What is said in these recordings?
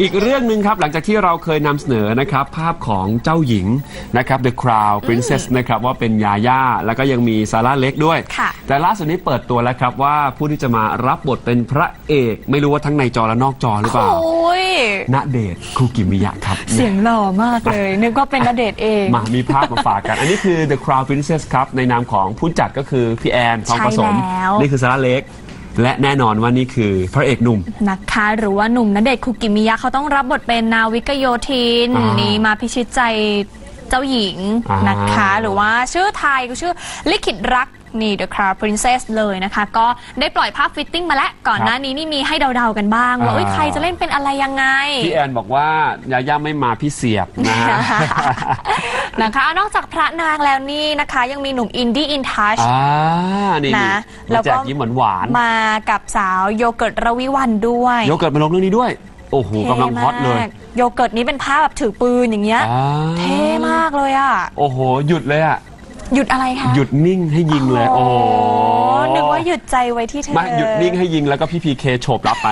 อีกเรื่องหนึ่งครับหลังจากที่เราเคยนำเสนอนะครับภาพของเจ้าหญิงนะครับ The Crown Princess นะครับว่าเป็นยาย่า แล้วก็ยังมีซาร่าเล็กด้วย ค่ะ แต่ล่าสุดนี้เปิดตัวแล้วครับว่าผู้ที่จะมารับบทเป็นพระเอก ไม่รู้ว่าทั้งในจอและนอกจอหรือเปล่าโอ้ย ณเดชน์คูกิมิยะครับ เสียงหล่อมากเลย นึกว่าเป็นณเดชน์เอง มามีภาพมาฝากกัน อันนี้คือ The Crown Princess ครับ ในนามของผู้จัดก็คือพี่แอนทองผสม ใช่แล้ว นี่คือซาร่าเล็ก และแน่นอนว่านี่คือพระเอกหนุ่ม นะคะหรือว่าหนุ่มณเดชน์คุกิมิยะเขาต้องรับบทเป็นนาวิกโยธินอ่านี่นี่มาพิชิตใจเจ้าหญิงอ่านนะคะ หรือว่าชื่อไทยก็ชื่อลิขิตรักนี่ The Crown Princess เลยนะคะ ก็ได้ปล่อยภาพฟิตติ้งมาแล้ว ก่อนหน้านี้นี่มีให้เดาๆกันบ้าง ว่าอ่า เอ้ยใครจะเล่นเป็นอะไรยังไง พี่แอนบอกว่ายาย่าไม่มาพี่เสียบนะฮะ นะคะนอกจากพระนางแล้วนี่นะคะ ยังมีหนุ่มอินดี้อินทัช อ่านี่นะแล้แล้ววแจก็กยิ้มหวานมากับสาวโยเกิร์ตระวิวันด้วยๆโยเกิร์ตมาลงเรื่องนี้ด้วย โอ้โหกำลังฮอตเลยท่มากโยเกิร์ตนี้เป็นภาพแบบถือปืนอย่างเงี้ย อ่าเท่มากเลยอะ โอ้โห หยุดเลยอะ หยุดอะไรคะหยุดนิ่งให้ยิงเลย โอ้โหนึกว่าหยุดใจไว้ที่เธอ มาหยุดนิ่งให้ยิงแล้วก็พี่พีเคโฉบรับไป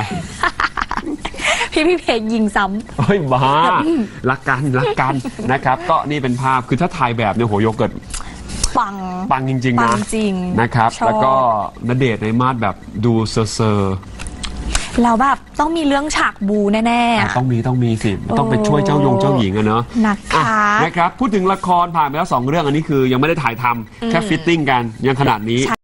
พี่พี่เพจยิงซ้เฮ้ยบ้ารักกันรักกันนะครับ ก็นี่เป็นภาพคือถ้าถ่ายแบบเนี่ยโหโยเกิร์ตำปัง ปังจริงๆปันะงจริงนะครับ ชอบ แล้วก็ณเดชน์ในมาดแบบดูเซอร์เซอร์แล้วแบบต้องมีเรื่องฉากบูแน่ ๆ อะอะต้องมีต้องมีสิต้องไปช่วยเจ้ายงเจ้าหญิงอะเนาะ นะคะ อะนะครับ พูดถึงละครผ่านไปแล้วสองเรื่องอันนี้คือยังไม่ได้ถ่ายทำแค่ฟิตติ้งกันยังขนาดนี้